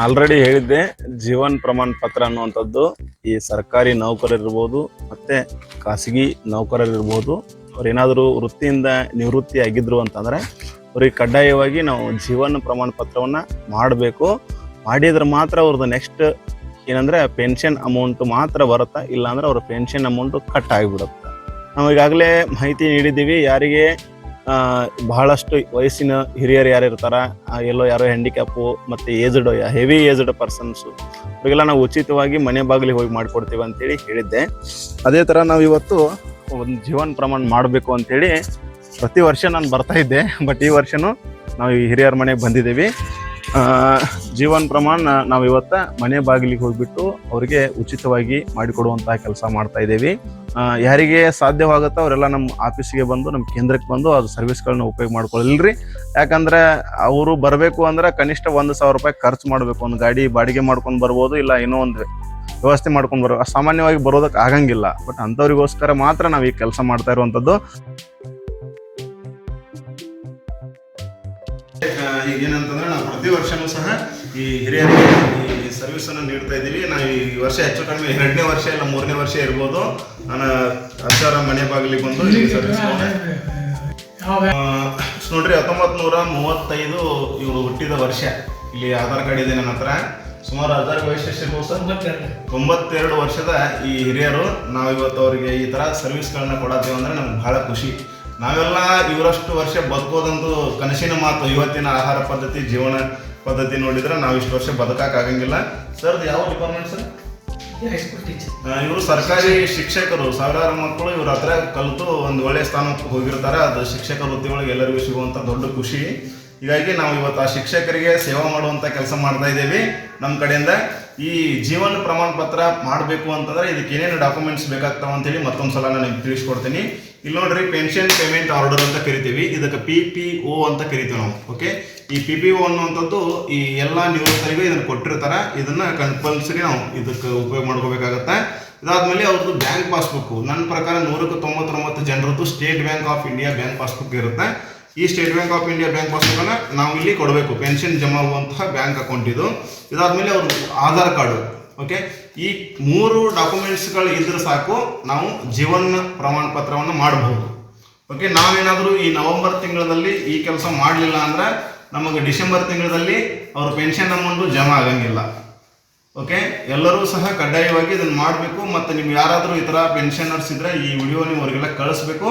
Already ಹೇಳಿದ್ದೆ, ಜೀವನ್ ಪ್ರಮಾಣ ಪತ್ರ ಅನ್ನುವಂಥದ್ದು ಈ ಸರ್ಕಾರಿ ನೌಕರರಿರ್ಬೋದು, ಮತ್ತೆ ಖಾಸಗಿ ನೌಕರರಿರ್ಬೋದು, ಅವ್ರೇನಾದರೂ ವೃತ್ತಿಯಿಂದ ನಿವೃತ್ತಿ ಆಗಿದ್ರು ಅಂತಂದ್ರೆ ಅವ್ರಿಗೆ ಕಡ್ಡಾಯವಾಗಿ ನಾವು ಜೀವನ ಪ್ರಮಾಣ ಪತ್ರವನ್ನು ಮಾಡಬೇಕು. ಮಾಡಿದ್ರೆ ಮಾತ್ರ ಅವ್ರದ್ದು ನೆಕ್ಸ್ಟ್ ಏನಂದ್ರೆ ಪೆನ್ಷನ್ ಅಮೌಂಟ್ ಮಾತ್ರ ಬರುತ್ತಾ, ಇಲ್ಲಾಂದ್ರೆ ಅವ್ರ ಪೆನ್ಷನ್ ಅಮೌಂಟು ಕಟ್ ಆಗಿಬಿಡುತ್ತೆ. ನಾವು ಈಗಾಗಲೇ ಮಾಹಿತಿ ನೀಡಿದ್ದೀವಿ, ಯಾರಿಗೆ ಬಹಳಷ್ಟು ವಯಸ್ಸಿನ ಹಿರಿಯರು ಯಾರು ಇರ್ತಾರ ಎಲ್ಲೋ ಯಾರೋ ಹ್ಯಾಂಡಿಕ್ಯಾಪು ಮತ್ತೆ ಏಜ್ಡ್ ಹೆವಿ ಏಜ್ಡ್ ಪರ್ಸನ್ಸ್ ಅವರಿಗೆಲ್ಲ ನಾವು ಉಚಿತವಾಗಿ ಮನೆ ಬಾಗಿಲಿಗೆ ಹೋಗಿ ಮಾಡಿಕೊಡ್ತೀವಿ ಅಂತೇಳಿ ಹೇಳಿದ್ದೆ. ಅದೇ ಥರ ನಾವು ಇವತ್ತು ಒಂದು ಜೀವನ ಪ್ರಮಾಣ ಮಾಡಬೇಕು ಅಂತೇಳಿ ಪ್ರತಿ ವರ್ಷ ನಾನು ಬರ್ತಾ ಇದ್ದೆ ಬಟ್ ಈ ವರ್ಷನೂ ನಾವು ಈ ಹಿರಿಯರ ಮನೆಗೆ ಬಂದಿದ್ದೀವಿ. ಜೀವನ್ ಪ್ರಮಾಣ ನಾವು ಇವತ್ತ ಮನೆ ಬಾಗಿಲಿಗೆ ಹೋಗ್ಬಿಟ್ಟು ಅವರಿಗೆ ಉಚಿತವಾಗಿ ಮಾಡಿಕೊಡುವಂತಹ ಕೆಲಸ ಮಾಡ್ತಾ ಇದ್ದೀವಿ ಯಾರಿಗೆ ಸಾಧ್ಯವಾಗುತ್ತೋ ಅವರೆಲ್ಲ ನಮ್ಮ ಆಫೀಸಿಗೆ ಬಂದು ನಮ್ಮ ಕೇಂದ್ರಕ್ಕೆ ಬಂದು ಅದು ಸರ್ವಿಸ್ಗಳನ್ನ ಉಪಯೋಗ ಮಾಡ್ಕೊಳ್ಳಿಲ್ರಿ ಯಾಕಂದ್ರೆ ಅವರು ಬರಬೇಕು ಅಂದ್ರೆ ಕನಿಷ್ಠ ಒಂದು ಸಾವಿರ ರೂಪಾಯಿ ಖರ್ಚು ಮಾಡಬೇಕು. ಒಂದು ಗಾಡಿ ಬಾಡಿಗೆ ಮಾಡ್ಕೊಂಡು ಬರ್ಬೋದು, ಇಲ್ಲ ಏನೋ ಒಂದು ವ್ಯವಸ್ಥೆ ಮಾಡ್ಕೊಂಡು ಬರೋ ಸಾಮಾನ್ಯವಾಗಿ ಬರೋದಕ್ಕೆ ಆಗಂಗಿಲ್ಲ. ಬಟ್ ಅಂಥವ್ರಿಗೋಸ್ಕರ ಮಾತ್ರ ನಾವು ಈ ಕೆಲಸ ಮಾಡ್ತಾ ಇರುವಂಥದ್ದು. ಈಗ ಏನಂತಂದ್ರೆ ನಾವು ಪ್ರತಿ ವರ್ಷನೂ ಸಹ ಈ ಹಿರಿಯರಿಗೆ ಈ ಸರ್ವಿಸ್ ಅನ್ನು ನೀಡ್ತಾ ಇದ್ದೀವಿ. ನಾವು ಈ ವರ್ಷ ಹೆಚ್ಚು ಕಡಿಮೆ ಎರಡನೇ ವರ್ಷ ಇಲ್ಲ ಮೂರನೇ ವರ್ಷ ಇರ್ಬೋದು. ನಾನು ಅಜ್ಜರ ಮನೆ ಬಾಗಿಲಿಗೆ ಬಂದು ಈ ಸರ್ವಿಸ್ ನೋಡ್ರಿ ಹತ್ತೊಂಬತ್ ನೂರ ಮೂವತ್ತೈದು ಇವರು ಹುಟ್ಟಿದ ವರ್ಷ. ಇಲ್ಲಿ ಆಧಾರ್ ಕಾರ್ಡ್ ಇದೆ ನನ್ನ ಹತ್ರ. ಸುಮಾರು ಆಧಾರ್ ವಯಸ್ಸು ಸರ್. ತೊಂಬತ್ತೆರಡು. ವರ್ಷದ ಈ ಹಿರಿಯರು ನಾವು ಇವತ್ತು ಅವರಿಗೆ ಈ ತರ ಸರ್ವಿಸ್ಗಳನ್ನ ಕೊಡತ್ತೀವಿ ಅಂದ್ರೆ ನಮ್ಗೆ ಬಹಳ ಖುಷಿ. ನಾವೆಲ್ಲ ಇವರಷ್ಟು ವರ್ಷ ಬದುಕೋದಂತೂ ಕನಸಿನ ಮಾತು ಇವತ್ತಿನ ಆಹಾರ ಪದ್ಧತಿ ಜೀವನ ಪದ್ಧತಿ ನೋಡಿದ್ರೆ ನಾವು ಇಷ್ಟು ವರ್ಷ ಬದುಕಾಗಂಗಿಲ್ಲ ಆಗಂಗಿಲ್ಲ. ಸರ್ ಯಾವ ಡಿಪಾರ್ಟ್ಮೆಂಟ್ ಸರ್ ಇವರು ಸರ್ಕಾರಿ ಶಿಕ್ಷಕರು. ಸಾವಿರಾರು ಮಕ್ಕಳು ಇವ್ರ ಹತ್ರ ಕಲಿತು ಒಂದು ಒಳ್ಳೆಯ ಸ್ಥಾನಕ್ಕೆ ಹೋಗಿರ್ತಾರೆ. ಅದು ಶಿಕ್ಷಕ ವೃತ್ತಿ ಒಳಗೆ ಎಲ್ಲರಿಗೂ ಸಿಗುವಂಥ ದೊಡ್ಡ ಖುಷಿ. ಹೀಗಾಗಿ ನಾವು ಇವತ್ತು ಆ ಶಿಕ್ಷಕರಿಗೆ ಸೇವಾ ಮಾಡುವಂಥ ಕೆಲಸ ಮಾಡ್ತಾ ಇದ್ದೀವಿ. ನಮ್ಮ ಕಡೆಯಿಂದ ಈ ಜೀವನ ಪ್ರಮಾಣ ಪತ್ರ ಮಾಡಬೇಕು ಅಂತಂದ್ರೆ ಇದಕ್ಕೆ ಏನೇನು ಡಾಕ್ಯುಮೆಂಟ್ಸ್ ಬೇಕಾಗ್ತಾವ ಅಂತೇಳಿ ಮತ್ತೊಂದು ಸಲ ನಾನು ತಿಳಿಸ್ಕೊಡ್ತೀನಿ. ಇಲ್ಲಿ ನೋಡ್ರಿ ಪೆನ್ಷನ್ ಪೇಮೆಂಟ್ ಆರ್ಡರ್ ಅಂತ ಕರಿತೀವಿ. ಇದಕ್ಕೆ ಪಿ ಪಿ ಓ ಅಂತ ಕರಿತೀವಿ ನಾವು. ಓಕೆ ಈ ಪಿ ಪಿ ಓ ಅನ್ನುವಂಥದ್ದು ಈ ಎಲ್ಲ ನಿವೃತ್ತರಿಗೂ ಇದನ್ನು ಕೊಟ್ಟಿರ್ತಾರೆ. ಇದನ್ನು ಕಂಪಲ್ಸರಿ ನಾವು ಇದಕ್ಕೆ ಉಪಯೋಗ ಮಾಡ್ಕೋಬೇಕಾಗತ್ತೆ. ಇದಾದಮೇಲೆ ಅವ್ರದ್ದು ಬ್ಯಾಂಕ್ ಪಾಸ್ಬುಕ್ ನನ್ನ ಪ್ರಕಾರ ನೂರಕ್ಕೆ ತೊಂಬತ್ತೊಂಬತ್ತು ಜನರದ್ದು State Bank of India bank passbook ಇರುತ್ತೆ. ಈ State Bank of India bank ಪಾಸ್ಬುಕ್ಕನ್ನು ನಾವು ಇಲ್ಲಿ ಕೊಡಬೇಕು. ಪೆನ್ಷನ್ ಜಮಾ ಆಗುವಂತಹ ಬ್ಯಾಂಕ್ ಅಕೌಂಟ್ ಇದು. ಇದಾದ್ಮೇಲೆ ಅವ್ರ ಆಧಾರ್ ಕಾರ್ಡು. ಓಕೆ? ಈ ಮೂರು ಡಾಕ್ಯುಮೆಂಟ್ಸ್ಗಳು ಇದ್ರೆ ಸಾಕು, ನಾವು ಜೀವನ ಪ್ರಮಾಣ ಪತ್ರವನ್ನು ಮಾಡಬಹುದು ಓಕೆ? ನಾವೇನಾದರೂ ಈ ನವೆಂಬರ್ ತಿಂಗಳಲ್ಲಿ ಈ ಕೆಲಸ ಮಾಡಲಿಲ್ಲ ಅಂದ್ರೆ ನಮಗೆ ಡಿಸೆಂಬರ್ ತಿಂಗಳಲ್ಲಿ ಅವ್ರ ಪೆನ್ಷನ್ ಅಮೌಂಟು ಜಮಾ ಆಗಂಗಿಲ್ಲ. ಓಕೆ? ಎಲ್ಲರೂ ಸಹ ಕಡ್ಡಾಯವಾಗಿ ಇದನ್ನು ಮಾಡಬೇಕು. ಮತ್ತು ನಿಮ್ಗೆ ಯಾರಾದರೂ ಈ ಥರ ಪೆನ್ಷನರ್ಸ್ ಇದ್ದರೆ ಈ ವಿಡಿಯೋ ನೀವು ಅವರಿಗೆಲ್ಲ ಕಳಿಸ್ಬೇಕು.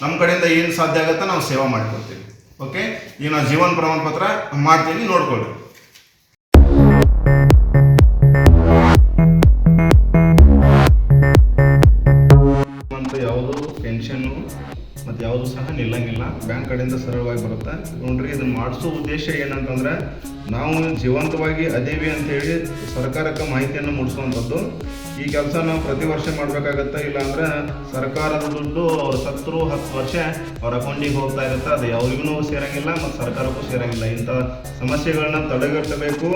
ನಮ್ಮ ಕಡೆಯಿಂದ ಏನು ಸಾಧ್ಯ ಆಗುತ್ತೆ ನಾವು ಸೇವಾ ಮಾಡ್ಕೊಳ್ತೀವಿ ಓಕೆ ಈಗ ನಾವು ಜೀವನ ಪ್ರಮಾಣ ಪತ್ರ ಮಾಡ್ತೀನಿ ನೋಡ್ಕೊಳ್ಳಿ ಯಾವುದು ಪೆನ್ಷನ್ನು ಮತ್ತು ಯಾವುದು ಸಹ ನಿಲ್ಲಂಗಿಲ್ಲ. ಬ್ಯಾಂಕ್ ಕಡೆಯಿಂದ ಸರಳವಾಗಿ ಬರುತ್ತೆ. ನೋಡ್ರಿ ಇದನ್ನು ಮಾಡಿಸೋ ಉದ್ದೇಶ ಏನಂತಂದರೆ ನಾವು ಜೀವಂತವಾಗಿ ಅದೇವಿ ಅಂತೇಳಿ ಸರ್ಕಾರಕ್ಕೆ ಮಾಹಿತಿಯನ್ನು ಮೂಡಿಸುವಂಥದ್ದು. ಈ ಕೆಲಸ ನಾವು ಪ್ರತಿ ವರ್ಷ ಮಾಡಬೇಕಾಗತ್ತೆ? ಇಲ್ಲಾಂದರೆ ಸರ್ಕಾರದ ದುಡ್ಡು ಅವ್ರ ಸತ್ರು ಹತ್ತು ವರ್ಷ ಅವ್ರ ಅಕೌಂಟಿಗೆ ಹೋಗ್ತಾ ಇರುತ್ತೆ. ಅದು ಯಾವ್ರಿಗೂ ಸೇರಂಗಿಲ್ಲ ಮತ್ತು ಸರ್ಕಾರಕ್ಕೂ ಸೇರಂಗಿಲ್ಲ. ಇಂಥ ಸಮಸ್ಯೆಗಳನ್ನ ತಡೆಗಟ್ಟಬೇಕು.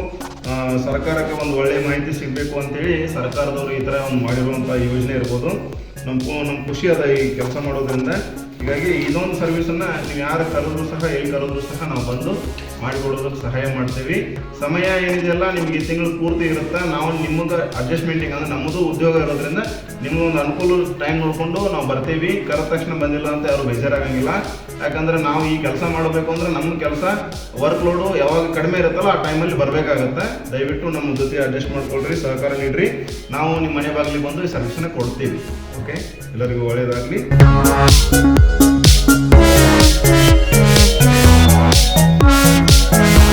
ಸರ್ಕಾರಕ್ಕೆ ಒಂದು ಒಳ್ಳೆಯ ಮಾಹಿತಿ ಸಿಗಬೇಕು ಅಂತೇಳಿ ಸರ್ಕಾರದವರು ಈ ಥರ ಒಂದು ಮಾಡಿರುವಂಥ ಯೋಜನೆ ಇರ್ಬೋದು. ನಮ್ಮ ನಮ್ಮ ಖುಷಿ ಅದ ಈ ಕೆಲಸ ಮಾಡೋದ್ರಿಂದ. ಹೀಗಾಗಿ ಇದೊಂದು ಸರ್ವಿಸನ್ನು ನೀವು ಯಾರು ಕರೆದ್ರು ಸಹ, ಎಲ್ಲಿ ಕರೆದ್ರು ಸಹ ನಾವು ಬಂದು ಮಾಡಿಕೊಡೋದಕ್ಕೆ ಸಹಾಯ ಮಾಡ್ತೀವಿ. ಸಮಯ ಏನಿದೆಯಲ್ಲ ನಿಮಗೆ ಈ ತಿಂಗಳು ಪೂರ್ತಿ ಇರುತ್ತೆ, ನಾವು ನಿಮಗೆ ಅಡ್ಜಸ್ಟ್ಮೆಂಟಿಗೆ ಅಂದ್ರೆ ನಮ್ಮದು ಉದ್ಯೋಗ ಇರೋದ್ರಿಂದ ನಿಮ್ಗೊಂದು ಅನುಕೂಲ ಟೈಮ್ ನೋಡಿಕೊಂಡು ನಾವು ಬರ್ತೀವಿ. ಕರೆದ ತಕ್ಷಣ ಬಂದಿಲ್ಲ ಅಂತ ಯಾರು ಬೇಜಾರಾಗಂಗಿಲ್ಲ. ಯಾಕಂದ್ರೆ ನಾವು ಈ ಕೆಲಸ ಮಾಡಬೇಕು ಅಂದ್ರೆ ನಮ್ಮ ಕೆಲಸ ವರ್ಕ್ ಲೋಡು ಯಾವಾಗ ಕಡಿಮೆ ಇರುತ್ತಲ್ಲ ಆ ಟೈಮಲ್ಲಿ ಬರಬೇಕಾಗತ್ತೆ. ದಯವಿಟ್ಟು ನಮ್ಮ ಜೊತೆ ಅಡ್ಜಸ್ಟ್ ಮಾಡ್ಕೊಳ್ರಿ, ಸಹಕಾರ ನೀಡ್ರಿ. ನಾವು ನಿಮ್ಮ ಮನೆ ಬಾಗಿಲಿಗೆ ಬಂದು ಈ ಸರ್ವಿಸನ್ನ ಕೊಡ್ತೀವಿ. ಓಕೆ ಎಲ್ಲರಿಗೂ ಒಳ್ಳೆಯದಾಗಲಿ Thank